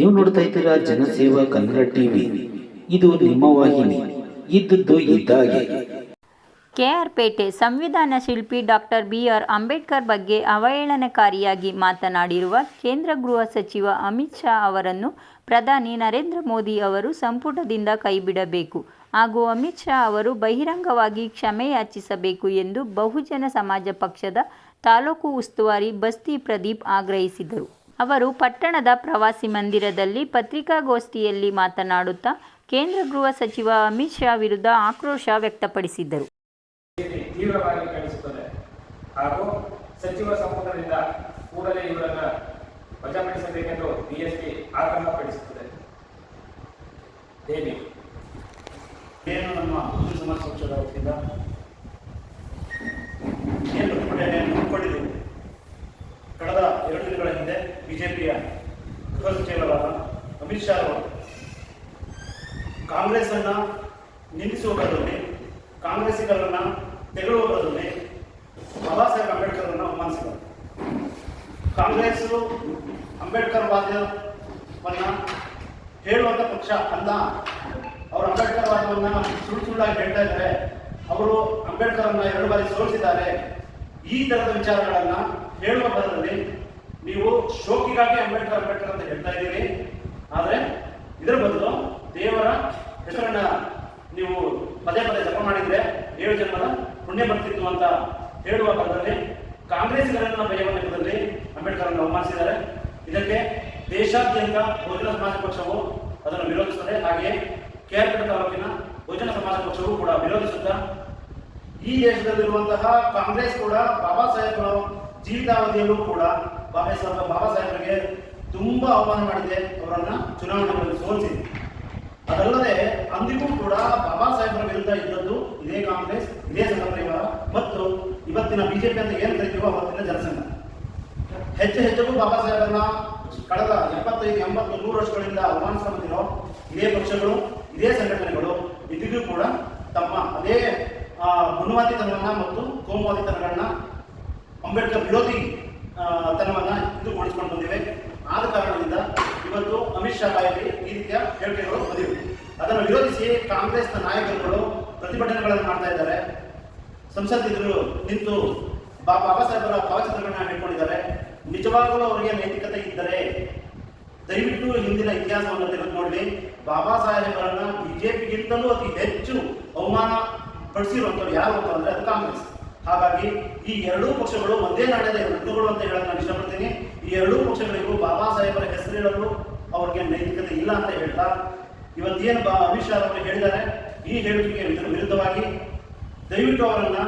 ನೀವು ನೋಡ್ತಾ ಇದ್ದೀರಾ ಜನಸೇವಾ ಕನ್ನಡ ಟಿವಿ. ಇದು ನಿಮ್ಮ ವಾಹಿನಿ. ಇದ್ದದ್ದು ಇದ್ದಾಗೆ. ಕೆಆರ್ ಪೇಟೆ ಸಂವಿಧಾನ ಶಿಲ್ಪಿ ಡಾಕ್ಟರ್ ಬಿ ಆರ್ ಅಂಬೇಡ್ಕರ್ ಬಗ್ಗೆ ಅವಹೇಳನಕಾರಿಯಾಗಿ ಮಾತನಾಡಿರುವ ಕೇಂದ್ರ ಗೃಹ ಸಚಿವ ಅಮಿತ್ ಶಾ ಅವರನ್ನು ಪ್ರಧಾನಿ ನರೇಂದ್ರ ಮೋದಿ ಅವರು ಸಂಪುಟದಿಂದ ಕೈಬಿಡಬೇಕು. ಹಾಗೂ ಅಮಿತ್ ಶಾ ಅವರು ಬಹಿರಂಗವಾಗಿ ಕ್ಷಮೆ ಯಾಚಿಸಬೇಕು ಎಂದು ಬಹುಜನ ಸಮಾಜ ಪಕ್ಷದ ತಾಲೂಕು ಉಸ್ತುವಾರಿ ಬಸ್ತಿ ಪ್ರದೀಪ್ ಆಗ್ರಹಿಸಿದರು. ಅವರು ಪಟ್ಟಣದ ಪ್ರವಾಸಿ ಮಂದಿರದಲ್ಲಿ ಪತ್ರಿಕಾಗೋಷ್ಠಿಯಲ್ಲಿ ಮಾತನಾಡುತ್ತಾ ಕೇಂದ್ರ ಗೃಹ ಸಚಿವ ಅಮಿತ್ ಶಾ ವಿರುದ್ಧ ಆಕ್ರೋಶ ವ್ಯಕ್ತಪಡಿಸಿದರು ತೀವ್ರವಾಗಿ ಖಂಡಿಸುತ್ತದೆ. ಹಾಗೂ ಸಚಿವ ಸಂಪುಟದಿಂದ ಕೂಡಲೇ ಇವರನ್ನ ವಜಾಪಡಿಸಬೇಕೆಂದು ಬಿಎಸ್ಪಿ ಆಗ್ರಹಪಡಿಸುತ್ತದೆ ದೇವಿ. ಏನು ನಮ್ಮ ಹಿಂದೂ ಸಮಾಜ ಪಕ್ಷದ ವತಿಯಿಂದ? ಏನು ಕೂಡ ಕಳೆದ ಎರಡು ದಿನಗಳ ಹಿಂದೆ ಬಿಜೆಪಿಯ ಗೃಹ ಸಚಿವರಾದ ಅಮಿತ್ ಶಾ ಅವರು ಕಾಂಗ್ರೆಸ್ ಅನ್ನ ನಿಂದಿಸುವ ಬದಲಿ ಕಾಂಗ್ರೆಸ್ಸಿಗರನ್ನ ತೆಗಳುವ ಬದಲಿ ಬಾಬಾ ಸಾಹೇಬ್ ಅಂಬೇಡ್ಕರ್ ಅನ್ನು ಅವಮಾನಿಸಿದರು ಕಾಂಗ್ರೆಸ್ ಅಂಬೇಡ್ಕರ್ ವಾದ್ಯವನ್ನ ಹೇಳುವಂತ ಪಕ್ಷ ಅಲ್ಲ ಅವರು ಅಂಬೇಡ್ಕರ್ ವಾದವನ್ನ ಸುಳ್ಳು ಸುಳ್ಳಾಗಿ ಹೇಳ್ತಾ ಇದ್ದಾರೆ. ಅವರು ಅಂಬೇಡ್ಕರ್ ಎರಡು ಬಾರಿ ಸೋಲಿಸಿದ್ದಾರೆ. ಈ ತರದ ವಿಚಾರಗಳನ್ನ ಹೇಳುವ ಬದಲಲ್ಲಿ ನೀವು ಶೋಕಿಗಾಗಿ ಅಂಬೇಡ್ಕರ್ ಅಂಬೇಡ್ಕರ್ ಅಂತ ಹೇಳ್ತಾ ಇದ್ದೀರಿ. ಆದರೆ ಇದರ ಬದಲು ದೇವರ ಹೆಸರನ್ನ ನೀವು ಪದೇ ಪದೇ ಜಪ ಮಾಡಿದ್ರೆ ಏಳು ಜನ್ಮದ ಪುಣ್ಯ ಬರ್ತಿತ್ತು ಅಂತ ಹೇಳುವ ಬದಲಲ್ಲಿ ಕಾಂಗ್ರೆಸ್ಗಳನ್ನ ಭಯವನ್ನು ನೆಪದಲ್ಲಿ ಅನ್ನು ಇದಕ್ಕೆ ದೇಶಾದ್ಯಂತ ಬಹುಜನ ಸಮಾಜ ಪಕ್ಷವು ಅದನ್ನು ವಿರೋಧಿಸುತ್ತದೆ. ಹಾಗೆಯೇ ಕೇರಳ ತಾಲೂಕಿನ ಬಹುಜನ ಸಮಾಜ ಪಕ್ಷವು ಕೂಡ ವಿರೋಧಿಸುತ್ತಾ ಈ ದೇಶದಲ್ಲಿರುವಂತಹ ಕಾಂಗ್ರೆಸ್ ಕೂಡ ಬಾಬಾ ಸಾಹೇಬರ ಜೀವಿತಾವಧಿಯಲ್ಲೂ ಕೂಡ ಬಾಬಾ ಸಾಹೇಬ್ ಬಾಬಾ ಸಾಹೇಬರಿಗೆ ತುಂಬಾ ಅವಮಾನ ಮಾಡಿದೆ. ಅವರನ್ನ ಚುನಾವಣೆಗಳಲ್ಲಿ ಸೋಲಿಸಿದೆ ಅದಲ್ಲದೆ ಅಂದಿಗೂ ಕೂಡ ಬಾಬಾ ಸಾಹೇಬರ ವಿರುದ್ಧ ಇದ್ದದ್ದು ಇದೇ ಕಾಂಗ್ರೆಸ್, ಇದೇ ಸಂಘ ಪರಿವಾರ ಮತ್ತು ಇವತ್ತಿನ ಬಿಜೆಪಿ ಅಂತ ಏನು ಕರಿತೀವೋ ಅವತ್ತಿನ ಜನಸಂಘ. ಹೆಚ್ಚು ಹೆಚ್ಚು ಬಾಬಾ ಸಾಹೇಬರನ್ನ ಕಳೆದ ಎಪ್ಪತ್ತೈದು ಎಂಬತ್ತು ನೂರು ವರ್ಷಗಳಿಂದ ಅವಮಾನಿಸ್ತಾ ಬಂದಿರೋ ಇದೇ ಪಕ್ಷಗಳು ಇದೇ ಸಂಘಟನೆಗಳು ಇದಿಗೂ ಕೂಡ ತಮ್ಮ ಅದೇ ಆ, ಮತ್ತು ಕೋಮುವಾದಿತನಗಳನ್ನ ಅಂಬೇಡ್ಕರ್ ವಿರೋಧಿ ತನವನ್ನು ಇದುಗೊಳಿಸಿಕೊಂಡು ಬಂದಿವೆ. ಆದ ಕಾರಣದಿಂದ ಇವತ್ತು ಅಮಿತ್ ಶಾ ಬಾಯಲ್ಲಿ ಈ ರೀತಿಯ ಹೇಳಿಕೆಗಳು ಬಂದಿವೆ. ಅದನ್ನು ವಿರೋಧಿಸಿ ಕಾಂಗ್ರೆಸ್ನ ನಾಯಕರುಗಳು ಪ್ರತಿಭಟನೆಗಳನ್ನು ಮಾಡ್ತಾ ಇದ್ದಾರೆ. ಸಂಸತ್ತಿದ್ರು ನಿಂತು ಬಾಬಾ ಸಾಹೇಬರ ಭಾವಚಿತ್ರಗಳನ್ನ ಹಿಡ್ಕೊಂಡಿದ್ದಾರೆ. ನಿಜವಾಗಲೂ ಅವರಿಗೆ ನೈತಿಕತೆ ಇದ್ದರೆ ದಯವಿಟ್ಟು ಹಿಂದಿನ ಇತಿಹಾಸವನ್ನು ತೆಗೆದು ನೋಡಿ ಬಾಬಾ ಸಾಹೇಬರನ್ನ ಬಿಜೆಪಿಗಿಂತಲೂ ಅತಿ ಹೆಚ್ಚು ಅವಮಾನ ಪಡಿಸಿರುವಂಥವ್ರು ಯಾರು ಅಂತಂದ್ರೆ ಅದು ಕಾಂಗ್ರೆಸ್. ಹಾಗಾಗಿ ಈ ಎರಡೂ ಪಕ್ಷಗಳು ಒಂದೇ ನಾಣ್ಯದ ಋತುಗಳು ಅಂತ ಹೇಳಕ್ ನಾನು ಇಷ್ಟಪಡ್ತೀನಿ. ಈ ಎರಡೂ ಪಕ್ಷಗಳಿಗೂ ಬಾಬಾ ಸಾಹೇಬರ ಹೆಸರಿಡಲು ಅವ್ರಿಗೆ ನೈತಿಕತೆ ಇಲ್ಲ ಅಂತ ಹೇಳ್ತಾ, ಇವತ್ತೇನು ಬಾ ಅಮಿತ್ ಶಾ ಅವರು ಹೇಳಿದ್ದಾರೆ, ಈ ಹೇಳಿಕೆಗೆ ಇದರ ವಿರುದ್ಧವಾಗಿ ದಯವಿಟ್ಟು ಅವರನ್ನ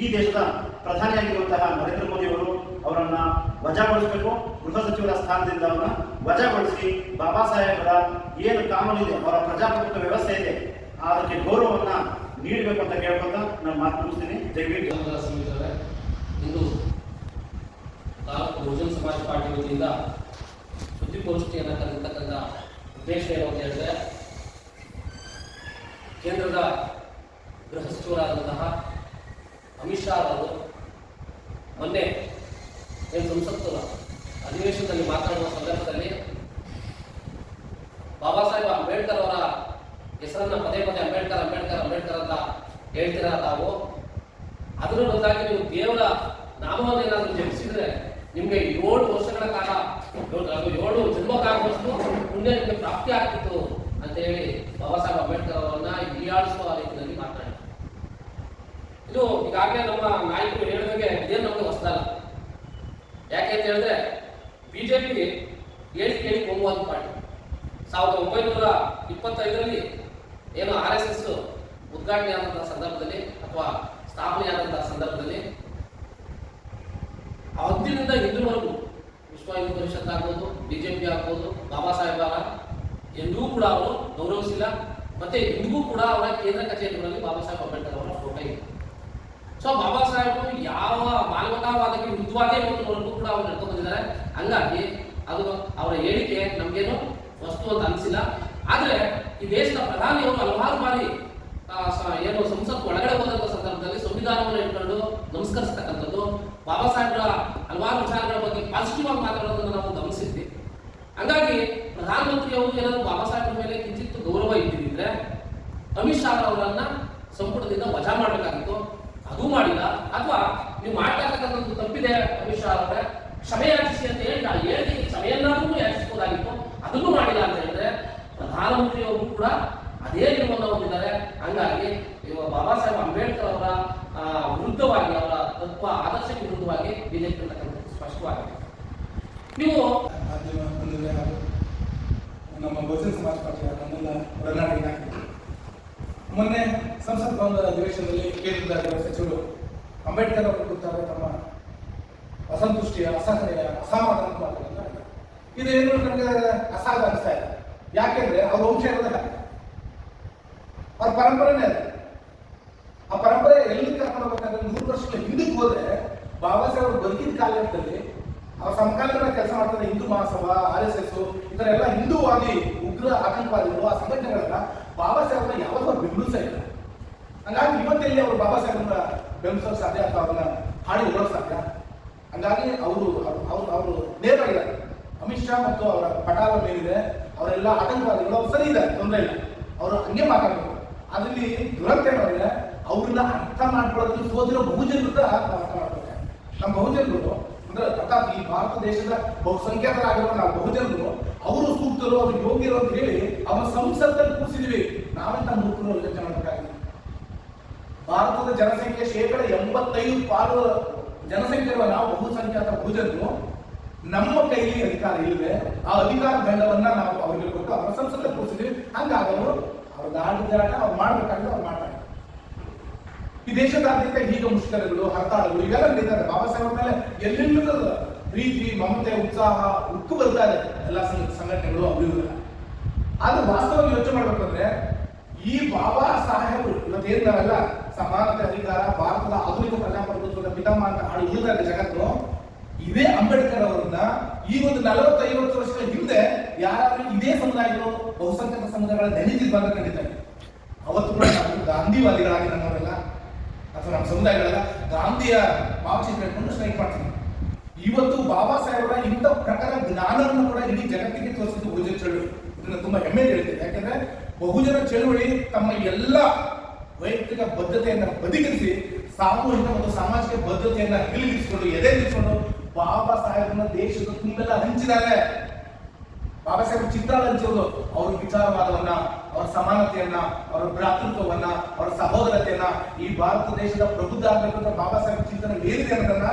ಈ ದೇಶದ ಪ್ರಧಾನಿಯಾಗಿರುವಂತಹ ನರೇಂದ್ರ ಮೋದಿ ಅವರು ಅವರನ್ನ ವಜಾಗೊಳಿಸಬೇಕು. ಗೃಹ ಸಚಿವರ ಸ್ಥಾನದಿಂದ ಅವರನ್ನ ವಜಾಗೊಳಿಸಿ ಬಾಬಾ ಸಾಹೇಬರ ಏನು ಕಾನೂನು ಇದೆ ಅವರ ಪ್ರಜಾಪ್ರಭುತ್ವ ವ್ಯವಸ್ಥೆ ಇದೆ, ಅದಕ್ಕೆ ಗೌರವವನ್ನ ನೀಡಬೇಕು ಅಂತ ಕೇಳ್ಕೊಂತ ನಾನು ಮಾತು ಮುಗಿಸ್ತೀನಿ. ದಯವಿಟ್ಟು ಇಂದು ತಾಲೂಕು ಬಹುಜನ ಸಮಾಜ ಪಾರ್ಟಿ ವತಿಯಿಂದ ಸುದ್ದಿಗೋಷ್ಠಿಯನ್ನು ಕರೆದಿರ್ತಕ್ಕಂಥ ಉದ್ದೇಶ ಏನು ಅಂತ ಹೇಳಿದ್ರೆ, ಕೇಂದ್ರದ ಗೃಹ ಸಚಿವರಾದಂತಹ ಅಮಿತ್ ಶಾ ಅವರು ಮೊನ್ನೆ ಸಂಸತ್ತು ಅಧಿವೇಶನದಲ್ಲಿ ಮಾತನಾಡುವ ಸಂದರ್ಭದಲ್ಲಿ ಬಾಬಾ ಸಾಹೇಬ್ ಅಂಬೇಡ್ಕರ್ ಅವರ ಹೆಸರನ್ನ ಪದೇ ಪದೇ ಅಂಬೇಡ್ಕರ್ ಅಂಬೇಡ್ಕರ್ ಅಂಬೇಡ್ಕರ್ ಅಂತ ಹೇಳ್ತೀರಾ ತಾವು? ಅದರ ಬದಲಾಗಿ ನೀವು ದೇವರ ನಾಮವನ್ನು ಏನಾದರೂ ಜಪಿಸಿದ್ರೆ ನಿಮಗೆ ಏಳು ವರ್ಷಗಳ ಕಾಲ ಅದು ಏಳು ಜನ್ಮ ಕಾಲದಷ್ಟು ಪುಣ್ಯ ನಿಮಗೆ ಪ್ರಾಪ್ತಿ ಆಗ್ತಿತ್ತು ಅಂತ ಹೇಳಿ ಬಾಬಾ ಸಾಹೇಬ್ ಅಂಬೇಡ್ಕರ್ ಅವರನ್ನ ಹೀಯಾಳಿಸುವ ರೀತಿಯಲ್ಲಿ ಮಾತಾಡಿ ಇದು ಈಗಾಗಲೇ ನಮ್ಮ ನಾಯಕರು ಹೇಳಿದಂಗೆ ಇದೇನು ನಮಗೆ ಹೊಸದಲ್ಲ. ಯಾಕೆ ಅಂತ ಹೇಳಿದ್ರೆ ಬಿಜೆಪಿ ಹೇಳಿ ಕೇಳಿ ಹೋಗುವಂತ ಪಾರ್ಟಿ ಸಾವಿರದ ಒಂಬೈನೂರ ಇಪ್ಪತ್ತೈದರಲ್ಲಿ ಏನು ಆರ್ ಎಸ್ ಎಸ್ ಉದ್ಘಾಟನೆ ಆದಂತಹ ಸಂದರ್ಭದಲ್ಲಿ ಅಥವಾ ಸ್ಥಾಪನೆ ಆದಂತಹ ಸಂದರ್ಭದಲ್ಲಿ ಅವತ್ತಿನಿಂದ ಹಿಂದೂವರೆಗೂ ವಿಶ್ವ ಹಿಂದೂ ಪರಿಷತ್ ಆಗ್ಬೋದು ಬಿಜೆಪಿ ಆಗ್ಬೋದು, ಬಾಬಾ ಸಾಹೇಬರ ಎಂದೂ ಕೂಡ ಅವರು ಗೌರವಿಸಿಲ್ಲ. ಮತ್ತೆ ಇಂದಿಗೂ ಕೂಡ ಅವರ ಕೇಂದ್ರ ಕಚೇರಿಗಳಲ್ಲಿ ಬಾಬಾ ಸಾಹೇಬ್ ಅಂಬೇಡ್ಕರ್ ಅವರ ಫೋಟೋ ಇದೆ. ಸೊ ಬಾಬಾ ಸಾಹೇಬರು ಯಾವ ಮಾನವತಾವಾದಕ್ಕೆ ಇವತ್ತಿನವರೆಗೂ ಕೂಡ ಅವ್ರು ನಡ್ಕೊಂಡು ಬಂದಿದ್ದಾರೆ ಹಂಗಾಗಿ ಅದು ಅವರ ಹೇಳಿಕೆ ನಮ್ಗೇನು ವಸ್ತು ಅಂತ ಅನಿಸಿಲ್ಲ. ಆದ್ರೆ ಈ ದೇಶದ ಪ್ರಧಾನಿಯವರು ಹಲವಾರು ಬಾರಿ ಏನು ಸಂಸತ್ ಒಳಗಡೆ ಹೋದಂತ ಸಂದರ್ಭದಲ್ಲಿ ಸಂವಿಧಾನವನ್ನು ಇಟ್ಕೊಂಡು ನಮಸ್ಕರಿಸ್ತಕ್ಕಂಥದ್ದು. ಬಾಬಾ ಸಾಹೇಬರ ಹಲವಾರು ವಿಚಾರಗಳ ಬಗ್ಗೆ ಪಾಸಿಟಿವ್ ಆಗಿ ಮಾತಾಡೋದನ್ನು ನಾವು ಗಮನಿಸಿದ್ವಿ. ಹಂಗಾಗಿ ಪ್ರಧಾನಮಂತ್ರಿಯವರು ಏನಾದ್ರು ಬಾಬಾ ಸಾಹೇಬರ ಮೇಲೆ ಕಿಂಚಿತ್ತು ಗೌರವ ಇದ್ದಿದ್ರೆ ಅಮಿತ್ ಶಾ ಅವರನ್ನ ಸಂಪುಟದಿಂದ ವಜಾ ಮಾಡಬೇಕಾಗಿತ್ತು. ಅದು ಮಾಡಿಲ್ಲ. ಅಥವಾ ನೀವು ಮಾಡ್ತಕ್ಕಂಥದ್ದು ತಪ್ಪಿದೆ, ಅಮಿತ್ ಶಾ ಅವರ, ಕ್ಷಮೆ ಯಾಚಿಸಿ ಅಂತ ಹೇಳಿ ನಾವು ಹೇಳಿಕೆಗೆ ಕ್ಷಮೆಯನ್ನಾದ್ರೂ ಯಾಚಿಸಬಹುದಾಗಿತ್ತು ಅದನ್ನು ಮಾಡಿಲ್ಲ ಅಂತ ಹೇಳಿದ್ರೆ ಪ್ರಧಾನಮಂತ್ರಿ ಅವರು ಕೂಡ ಅದೇ ನಿಲುವನ್ನು ಹೊಂದಿದ್ದಾರೆ ಹಂಗಾಗಿ ಇವಾಗ ಬಾಬಾ ಸಾಹೇಬ್ ಅಂಬೇಡ್ಕರ್ ಅವರ ವಿರುದ್ಧವಾಗಿ, ಅವರ ತತ್ವ, ಆದರ್ಶಕ್ಕೆ ವಿರುದ್ಧವಾಗಿ ಬಿಜೆಪಿ ಸ್ಪಷ್ಟವಾಗಿದೆ. ನೀವು ನಮ್ಮ ಬಹುಜನ ಸಮಾಜ ಪಾರ್ಟಿಯ ನಾಯಕರು. ಮೊನ್ನೆ ಸಂಸತ್ ಭವನದ ಅಧಿವೇಶನದಲ್ಲಿ ಕೇಂದ್ರದ ಗೃಹ ಸಚಿವರು, ಅಂಬೇಡ್ಕರ್ ಅವರು ಕೂತಾರೆ ತಮ್ಮ ಅಸಂತುಷ್ಟಿಯ, ಅಸಹನೆಯ, ಅಸಮಾಧಾನ ಮಾತುಗಳನ್ನು ಇದೇನು ನನಗೆ ಅಸಹಜ ಅನಿಸ್ತಾ ಇದೆ. ಯಾಕೆಂದ್ರೆ ಅವ್ರ ವಂಶ ಇರೋದಿಲ್ಲ. ಅವ್ರ ಪರಂಪರೆನೇ ಅದು. ಆ ಪರಂಪರೆ ಎಲ್ಲಿ ಕರ್ಕೊಂಡು ಹೋಗ್ಬೇಕಂದ್ರೆ ನೂರು ವರ್ಷಗಳ ಹಿಂದಕ್ಕೆ ಹೋದ್ರೆ ಬಾಬಾ ಸಾಹೇಬ್ ಅವರು ಬದುಕಿದ ಕಾಲದಲ್ಲಿ ಅವ್ರ ಸಮಕಾಲೀನ ಕೆಲಸ ಮಾಡ್ತಾರೆ Hindu Mahasabha R S S ಥರ ಎಲ್ಲ ಹಿಂದೂವಾದಿ ಉಗ್ರ ಆತಂಕವಾದಿಗಳು ಆ ಸಂಘಟನೆಗಳನ್ನ ಬಾಬಾ ಸಾಹೇಬ್ನ ಯಾವತ್ತೂ ಅವ್ರು ಬೆಂಬಲಿಸೇ ಇಲ್ಲ. ಹಂಗಾಗಿ ಇವತ್ತೆಲ್ಲಿ ಅವರು ಬಾಬಾ ಸಾಹೇಬ್ನ ಬೆಂಬಲಿಸೋಕೆ ಸಾಧ್ಯ ಅಥವಾ ಅವ್ರನ್ನ ಹಾಡಿ ಹೊಗಳೋಕೆ ಸಾಧ್ಯ? ಹಂಗಾಗಿ ಅವರು ಅವರು ಅವರು ನೇರವಾಗಿದ್ದಾರೆ. ಅಮಿತ್ ಶಾ ಮತ್ತು ಅವರ ಪಟಾಲ ಮೇಲಿದೆ. ಅವರೆಲ್ಲ ಆತಂಕವಾದಿಗಳು ಅವ್ರು ಸರಿ ಇದ್ದಾರೆ ತೊಂದರೆ ಇಲ್ಲ. ಅವರು ಹಂಗೆ ಮಾತಾಡಬೇಕು. ಅದರಲ್ಲಿ ದುರಂತ ಏನಾದ್ರೆ ಅವ್ರನ್ನ ಅರ್ಥ ಮಾಡ್ಕೊಳ್ಳೋದು ಸೋದಿರೋ ಬಹುಜನರು ಕೂಡ ನಮ್ಮ ಬಹುಜನರು ಅಂದ್ರೆ ಅರ್ಥಾತ್ ಈ ಭಾರತ ದೇಶದ ಬಹುಸಂಖ್ಯಾತರಾಗಿರುವ ನಾವು ಬಹುಜನರು ಅವರು ಸೂಕ್ತರು, ಅವರು ಯೋಗ್ಯರು ಅಂತ ಹೇಳಿ ಅವರ ಸಂಸತ್ತಲ್ಲಿ ಕೂರಿಸಿದ್ವಿ. ನಾವೆಂತ ಮೂರ್ಖರು ಯೋಚನೆ ಮಾಡಬೇಕಾಗಿದೆ. ಭಾರತದ ಜನಸಂಖ್ಯೆ ಶೇಕಡ ಎಂಬತ್ತೈದು ಪಾಲು ಜನಸಂಖ್ಯೆ ಇರುವ ನಾವು ಬಹುಸಂಖ್ಯಾತ ಬಹುಜನರು. ನಮ್ಮ ಕೈಯಲ್ಲಿ ಅಧಿಕಾರ ಇಲ್ಲದೆ ಆ ಅಧಿಕಾರ ದಂಡವನ್ನ ನಾವು ಅವರಿಗೆ ಕೊಟ್ಟು ಅವರ ಸಂಸತ್ತಲ್ಲಿ ಕೂರಿಸಿದ್ವಿ. ಹಂಗಾಗಿ ಅವರು ಅವ್ರ ದಾಟ ಅವ್ರು ಮಾಡ್ಬೇಕಾದ್ರೆ ಅವ್ರು ಮಾಡ್ತಾರೆ. ಈ ದೇಶದಾದ್ಯಂತ ಈಗ ಮುಷ್ಕರಗಳು, ಹರ್ತಾಳಗಳು ಇವೆಲ್ಲ ನಡೀತಾರೆ ಬಾಬಾ ಸಾಹೇಬ್ ಮೇಲೆ ಎಲ್ಲೆಲ್ಲೂ ಪ್ರೀತಿ, ಮಮತೆ, ಉತ್ಸಾಹ, ಉಕ್ಕು ಬರ್ತಾ ಇದೆ ಎಲ್ಲ ಸಂಘ- ಸಂಘಟನೆಗಳು ಅಭಿವೃದ್ಧಿ ಆದ್ರೆ ವಾಸ್ತವವಾಗಿ ಯೋಚನೆ ಮಾಡ್ಬೇಕಂದ್ರೆ ಈ ಬಾಬಾ ಸಾಹೇಬರು ಇವತ್ತೇನ್ ನಾವೆಲ್ಲ ಸಮಾನತೆ, ಅಧಿಕಾರ, ಭಾರತದ ಆಧುನಿಕ ಪ್ರಜಾಪ್ರಭುತ್ವದ ಪಿತಾಮ ಅಂತ ಹಾಡು ಜಗತ್ತು ಇದೇ ಅಂಬೇಡ್ಕರ್ ಅವರನ್ನ ಈ ಒಂದು ನಲವತ್ತೈವತ್ತು ವರ್ಷಗಳ ಹಿಂದೆ ಯಾರಾದ್ರೂ ಇದೇ ಸಮುದಾಯಗಳು ಬಹುಸಂಖ್ಯಾತ ಸಮುದಾಯಗಳ ನೆನೆದಿದ್ದು ಬಂದ ಖಂಡಿತ ಅವತ್ತು ಕೂಡ ಗಾಂಧಿವಾದಿಗಳಾಗಿ ನಮ್ಮವರೆಲ್ಲ ಅಥವಾ ನಮ್ಮ ಸಮುದಾಯಗಳೆಲ್ಲ, ಗಾಂಧಿಯ ಭಾವಚಿತ್ರ ಇಟ್ಕೊಂಡು ಸ್ಟ್ರೈಕ್ ಮಾಡ್ತೀವಿ ಇವತ್ತು ಬಾಬಾ ಸಾಹೇಬರ ಇಂಥ ಪ್ರಕಾರ ಜ್ಞಾನವನ್ನು ಕೂಡ ಇಡೀ ಜಗತ್ತಿಗೆ ತೋರಿಸಿದ್ದು ಬಹುಜನ ಚಳುವಳಿ. ಇದನ್ನು ತುಂಬಾ ಹೆಮ್ಮೆ ಹೇಳ್ತೇನೆ. ಯಾಕಂದ್ರೆ ಬಹುಜನ ಚಳುವಳಿ ತಮ್ಮ ಎಲ್ಲ ವೈಯಕ್ತಿಕ ಬದ್ಧತೆಯನ್ನ ಬದಿಗಿರಿಸಿ, ಸಾಮೂಹಿಕ ಮತ್ತು ಸಾಮಾಜಿಕ ಬದ್ಧತೆಯನ್ನ ಹಿಲಿಗಿರಿಸಿಕೊಂಡು ಎದೆ ನಿಲ್ಲಿಸಿಕೊಂಡು ಬಾಬಾ ಸಾಹೇಬರನ್ನ ದೇಶದ ತುಂಬೆಲ್ಲ ಹಂಚಿದ್ದಾರೆ. ಬಾಬಾ ಸಾಹೇಬ್ ಚಿತ್ರ ಹಂಚೋದು ಅವ್ರ ವಿಚಾರವಾದವನ್ನ, ಅವರ ಸಮಾನತೆಯನ್ನ, ಅವರ ಭ್ರಾತೃತ್ವವನ್ನ, ಅವರ ಸಹೋದರತೆಯನ್ನ ಈ ಭಾರತ ದೇಶದ ಪ್ರಬುದ್ಧ ಆಗ್ಬೇಕು ಅಂತ ಬಾಬಾ ಸಾಹೇಬ್ ಚಿಂತನೆ ಏನಿದೆ ಅನ್ನೋದನ್ನ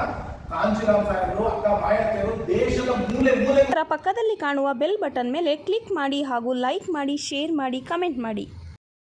ಪಕ್ಕದಲ್ಲಿ ಕಾಣುವ ಬೆಲ್ ಬಟನ್ ಮೇಲೆ ಕ್ಲಿಕ್ ಮಾಡಿ ಹಾಗೂ ಲೈಕ್ ಮಾಡಿ ಶೇರ್ ಮಾಡಿ ಕಮೆಂಟ್ ಮಾಡಿ.